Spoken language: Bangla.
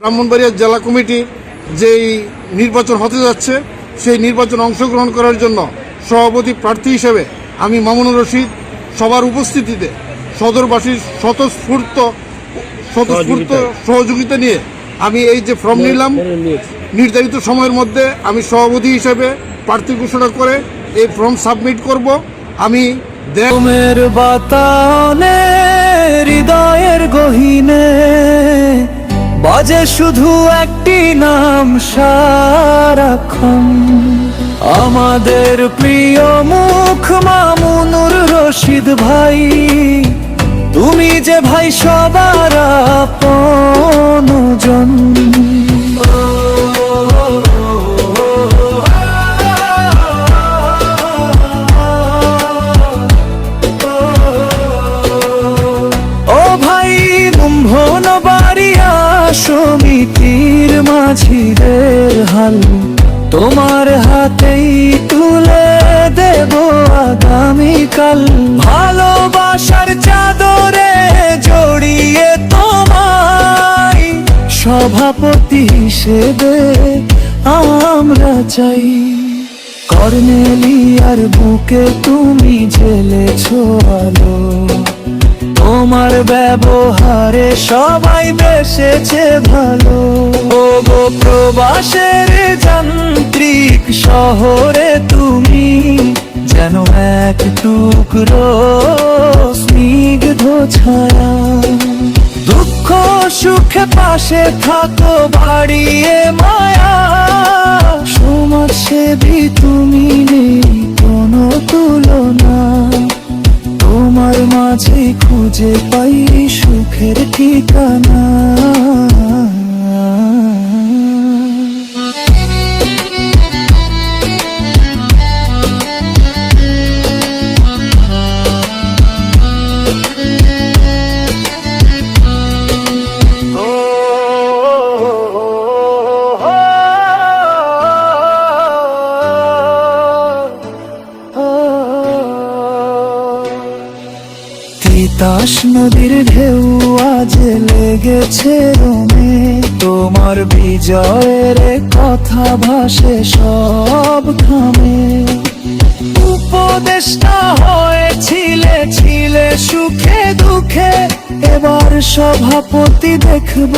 ব্রাহ্মণবাড়িয়া জেলা কমিটির যেই নির্বাচন হতে যাচ্ছে সেই নির্বাচন অংশগ্রহণ করার জন্য সভাপতি প্রার্থী হিসেবে আমি মামুনুর রশিদ সবার উপস্থিতিতে সদরবাসীর স্বতঃস্ফূর্ত স্বতঃস্ফূর্ত সহযোগিতা। নিয়ে আমি এই যে ফর্ম নিলাম নির্ধারিত সময়ের মধ্যে আমি সভাপতি হিসেবে প্রার্থী ঘোষণা করে এই ফর্ম সাবমিট করব। আমি দেখ বাতানে শুধু একটি নাম সারাক্ষণ। আমাদের প্রিয় মুখ মামুনুর রশিদ ভাই, তুমি যে ভাই সবার আপনজন মাঝিদের হাল তোমার হাতেই তুলে দেব আগামীকাল। ভালোবাসার চাদরে জড়িয়ে তোমায় সভাপতি হিসেবে আমরা চাই। কর্নেলিয়ার বুকে তুমি ঝেলেছো আলো। তোমার ব্যবহারে সবাই বেসেছে ভালো। ও গো প্রবাসের যান্ত্রিক শহরে তুমি যেন এক টুকরো স্নিগ্ধ ছায়া। দুঃখ সুখে পাশে থাকো, বাড়িয়ে মায়া মাঝে খুঁজে পাই সুখের ঠিকানা। তিতাস নদীর ঢেউ আজ লেগেছে রোমে। তোমার বিজয়ের কথা ভাসে সব খামে উপদেষ্টা হয়েছিলে, ছিলে সুখে দুঃখে। এবার সভাপতি দেখব